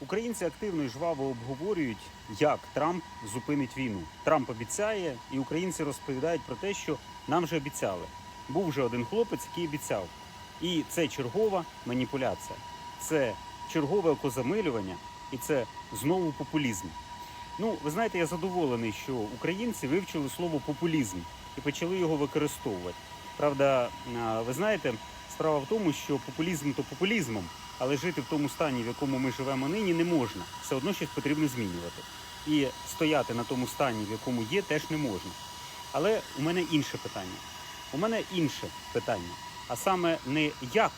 Українці активно і жваво обговорюють, як Трамп зупинить війну. Трамп обіцяє, і українці розповідають про те, що нам вже обіцяли. Був вже один хлопець, який обіцяв. І це чергова маніпуляція, це чергове окозамилювання, і це знову популізм. Ну, ви знаєте, я задоволений, що українці вивчили слово популізм і почали його використовувати. Правда, ви знаєте, справа в тому, що популізм то популізмом, але жити в тому стані, в якому ми живемо нині, не можна. Все одно щось потрібно змінювати. І стояти на тому стані, в якому є, теж не можна. Але у мене інше питання. У мене інше питання. А саме не як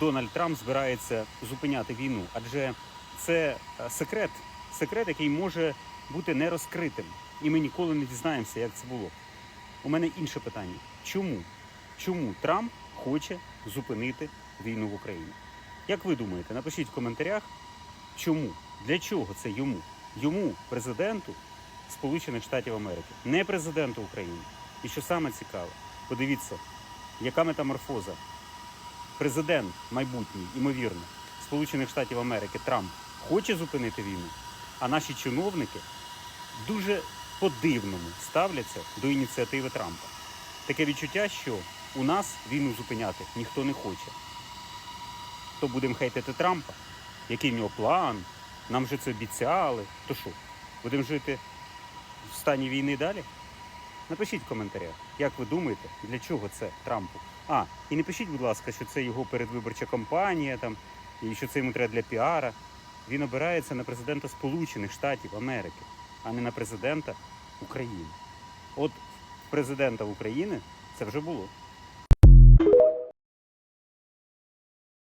Дональд Трамп збирається зупиняти війну, адже це е, секрет, секрет, який може бути не розкритим, і ми ніколи не дізнаємося, як це було. У мене інше питання: чому? Чому Трамп хоче зупинити війну в Україні? Як ви думаєте, напишіть в коментарях, чому? Для чого це йому? Йому, президенту Сполучених Штатів Америки, не президенту України. І що саме цікаве, подивіться, яка метаморфоза. Президент майбутній, імовірно, Сполучених Штатів Америки Трамп хоче зупинити війну, а наші чиновники дуже по-дивному ставляться до ініціативи Трампа. Таке відчуття, що у нас війну зупиняти ніхто не хоче. То будемо хейтити Трампа, який в нього план, нам же це обіцяли. То що, будемо жити в стані війни далі? Напишіть в коментарях, як ви думаєте, для чого це Трампу? А, і не пишіть, будь ласка, що це його передвиборча кампанія там, і що це йому треба для піара. Він обирається на президента Сполучених Штатів Америки, а не на президента України. От президента України це вже було.